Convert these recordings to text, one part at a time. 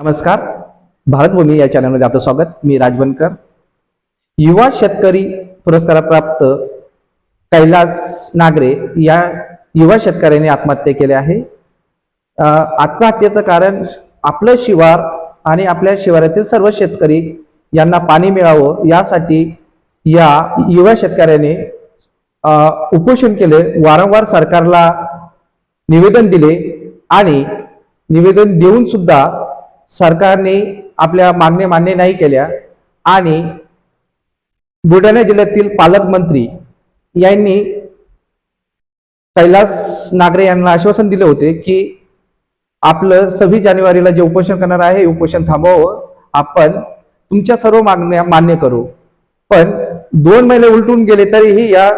नमस्कार. भारतभूमी या चॅनलमध्ये आपलं स्वागत. मी राजवनकर. युवा शेतकरी पुरस्कारप्राप्त कैलास नागरे या युवा शेतकऱ्याने आत्महत्या केली आहे. आत्महत्येचं कारण आपलं शिवार आणि आपल्या शिवारातील सर्व शेतकरी यांना पाणी मिळावं यासाठी या युवा शेतकऱ्याने उपोषण केले. वारंवार सरकारला निवेदन दिले आणि निवेदन देऊन सुद्धा सरकारने आपल्या मागण्या मान्य नाही केल्या आणि बुलढाणा जिल्ह्यातील पालकमंत्री यांनी कैलास नागरे यांना आश्वासन दिले होते की आपलं सव्वीस जानेवारीला जे उपोषण करणार आहे हे उपोषण थांबवावं. आपण तुमच्या सर्व मागण्या मान्य करू. पण दोन महिने उलटून गेले तरीही या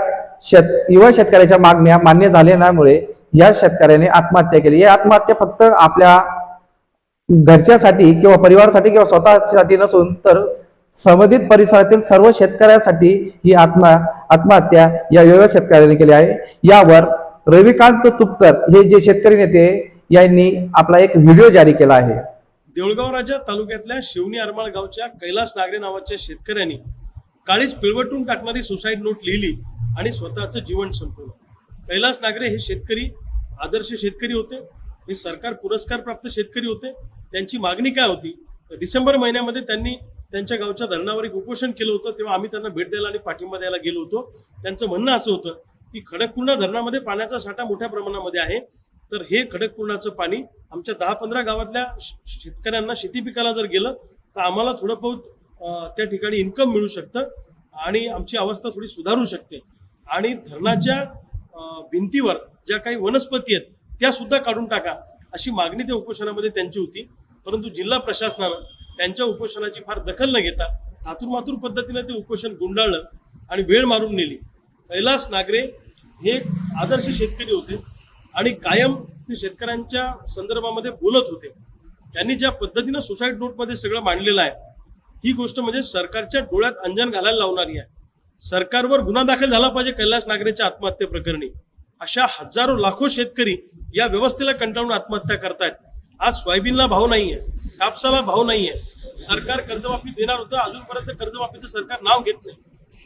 शेत युवा शेतकऱ्याच्या मागण्या मान्य झाल्यामुळे या शेतकऱ्याने आत्महत्या केली. ही आत्महत्या फक्त आपल्या घरच्यासाठी किंवा परिवारासाठी किंवा स्वतःसाठी नसून तर संबंधित परिसरातील सर्व शेतकऱ्यांसाठी ही आत्मा आत्महत्या या वेगळ्या शेतकऱ्यांनी केली आहे. यावर रविकांत तुपकर हे जे शेतकरी नेते यांनी आपला एक व्हिडिओ जारी केला आहे. देऊळगाव राजा तालुक्यातल्या शिवणी अरमाळ गावच्या कैलास नागरे नावाच्या शेतकऱ्यांनी काळीच पिळवटून टाकणारी सुसाईड नोट लिहिली आणि स्वतःचं जीवन संपवलं. कैलास नागरे हे शेतकरी आदर्श शेतकरी होते. हे सरकार पुरस्कार प्राप्त शेतकरी होते. त्यांची मागणी काय होती? तर डिसेंबर महिन्यामध्ये त्यांनी त्यांच्या गावच्या धरणावर एक उपोषण केलं होतं तेव्हा आम्ही त्यांना भेट द्यायला आणि पाठिंबा द्यायला गेलो होतो. त्यांचं म्हणणं असं होतं की खडकपूर्णा धरणामध्ये पाण्याचा साठा मोठ्या प्रमाणामध्ये आहे. तर हे खडकपूर्णाचं पाणी आमच्या दहा पंधरा गावातल्या शेतकऱ्यांना शेती पिकाला जर गेलं तर आम्हाला थोडं बहुत त्या ठिकाणी इन्कम मिळू शकतं आणि आमची अवस्था थोडी सुधारू शकते. आणि धरणाच्या भिंतीवर ज्या काही वनस्पती आहेत त्या सुद्धा काढून टाका अशी मागणी त्या उपोषणामध्ये त्यांची होती. परंतु जिल्हा प्रशासनानं त्यांच्या उपोषणाची फार दखल न घेता थातूरमातूर पद्धतीनं ते उपोषण गुंडाळलं आणि वेळ मारून नेली. कैलास नागरे हे आदर्श शेतकरी होते आणि कायम ते शेतकऱ्यांच्या संदर्भामध्ये बोलत होते. त्यांनी ज्या पद्धतीनं सुसाईड नोटमध्ये सगळं मांडलेलं आहे ही गोष्ट म्हणजे सरकारच्या डोळ्यात अंजन घालायला लावणारी आहे. सरकारवर गुन्हा दाखल झाला पाहिजे कैलास नागरेच्या आत्महत्ये प्रकरणी. अशा हजारो लाखो शेतकरी या व्यवस्थेला कंटाळून आत्महत्या करतायत. आज सोयाबीनला भाव नाहीये कापसाला भाव नाहीये. सरकार कर्जमाफी देणार होतं अजूनपर्यंत कर्जमाफीचं सरकार नाव घेत नाही.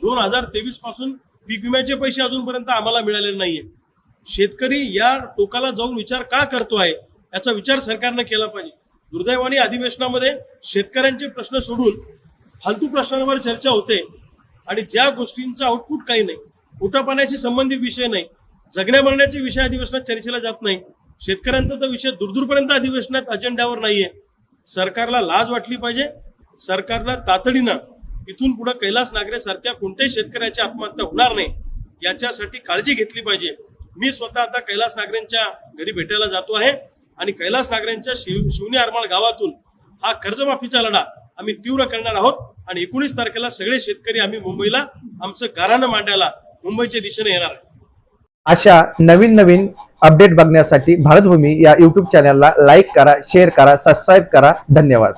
दोन हजार तेवीसपासून पीक विम्याचे पैसे अजूनपर्यंत आम्हाला मिळालेले नाहीये. शेतकरी या टोकाला जाऊन विचार का करतो आहे याचा विचार सरकारनं केला पाहिजे. दुर्दैवानी अधिवेशनामध्ये शेतकऱ्यांचे प्रश्न सोडून फालतू प्रश्नांवर चर्चा होते आणि ज्या गोष्टींचा आउटपुट काही नाही पोटापाण्याशी संबंधित विषय नाही जगण्या मरण्याचे विषय अधिवेशनात चर्चेला जात नाही शेतकऱ्यांचा तर विषय दूरदूरपर्यंत अधिवेशनात अजेंड्यावर नाहीये. सरकारला लाज वाटली पाहिजे. सरकारला तातडीनं इथून पुढे कैलास नागरे सारख्या कोणत्याही शेतकऱ्याची आत्महत्या होणार नाही याच्यासाठी काळजी घेतली पाहिजे. मी स्वतः आता कैलास नागरेंच्या घरी भेटायला जातो आहे आणि कैलास नागरेंच्या शिव शिवनी आरमाळ गावातून हा कर्जमाफीचा लढा आम्ही तीव्र करणार आहोत आणि एकोणीस तारखेला सगळे शेतकरी आम्ही मुंबईला आमचं गारानं मांडायला मुंबईच्या दिशेने येणार आहे. अशा नवीन नवीन अपडेट बघण्यासाठी भारतभूमी या युट्यूब चॅनलला लाईक करा शेअर करा सबस्क्राईब करा. धन्यवाद.